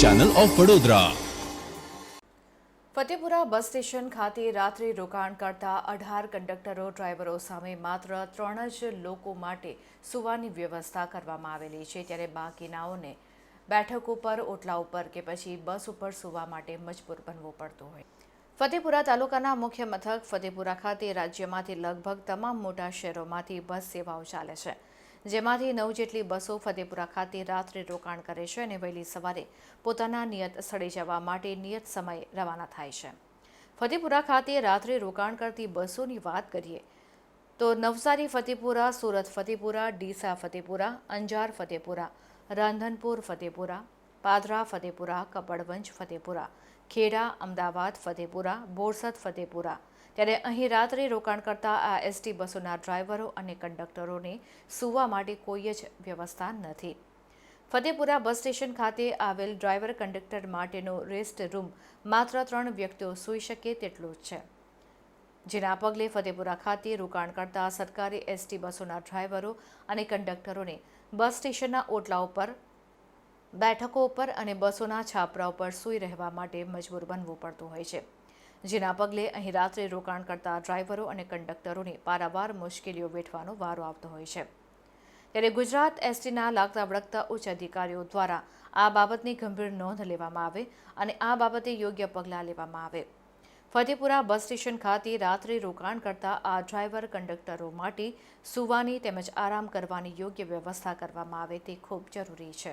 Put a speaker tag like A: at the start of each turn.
A: Channel of Vadodara
B: Fatepura bus station ખાતે રાત્રિ રોકાણ કરતા અઢાર કંડક્ટરો, ડ્રાઈવરો સામે માત્ર ત્રણ જ લોકો માટે સુવાની વ્યવસ્થા કરવામાં આવેલી છે. ત્યારે બાકીનાઓને બેઠક ઉપર ઓટલા ઉપર કે પછી બસ ઉપર સુવા માટે મજબૂર બનવું પડતું હોય. ફતેપુરા તાલુકાના મુખ્ય મથક ફતેપુરા ખાતે રાજ્યમાંથી લગભગ તમામ મોટા શહેરોમાંથી બસ સેવાઓ ચાલે છે. જેમાંથી નવ જેટલી બસો ફતેપુરા ખાતે રાત્રે રોકાણ કરે છે અને વહેલી સવારે પોતાના નિયત સ્થળે જવા માટે નિયત સમયે રવાના થાય છે. ફતેપુરા ખાતે રાત્રે રોકાણ કરતી બસોની વાત કરીએ તો નવસારી ફતેપુરા, સુરત ફતેપુરા, ડીસા ફતેપુરા, અંજાર ફતેપુરા, રાંધનપુર ફતેપુરા, પાદરા ફતેપુરા, કપડવંજ ફતેપુરા, ખેડા, અમદાવાદ ફતેપુરા, બોરસદ ફતેપુરા ત્યારે અહીં રાત્રે રોકાણ કરતા આ એસટી બસોના ડ્રાઈવરો અને કંડક્ટરોને સૂવા માટે કોઈ જ વ્યવસ્થા નથી. ફતેપુરા બસ સ્ટેશન ખાતે આવેલ ડ્રાઈવર કંડક્ટર માટેનો રેસ્ટ રૂમ માત્ર ત્રણ વ્યક્તિઓ સૂઈ શકે તેટલું જ છે. જેના પગલે ફતેપુરા ખાતે રોકાણ કરતા સરકારી એસટી બસોના ડ્રાઈવરો અને કંડક્ટરોને બસ સ્ટેશનના ઓટલા ઉપર, બેઠકો ઉપર અને બસોના છાપરા ઉપર સૂઈ રહેવા માટે મજબૂર બનવું પડતું હોય છે. જેના પગલે અહીં રાત્રે રોકાણ કરતા ડ્રાઈવરો અને કંડક્ટરોને પારાવાર મુશ્કેલીઓ વેઠવાનો વારો આવતો હોય છે. ત્યારે ગુજરાત એસટીના લાગતા વળગતા ઉચ્ચ અધિકારીઓ દ્વારા આ બાબતની ગંભીર નોંધ લેવામાં આવે અને આ બાબતે યોગ્ય પગલાં લેવામાં આવે. ફતેપુરા બસ સ્ટેશન ખાતે રાત્રે રોકાણ કરતા આ ડ્રાઈવર, કંડક્ટરો માટે સૂવાની તેમજ આરામ કરવાની યોગ્ય વ્યવસ્થા કરવામાં આવે તે ખૂબ જરૂરી છે.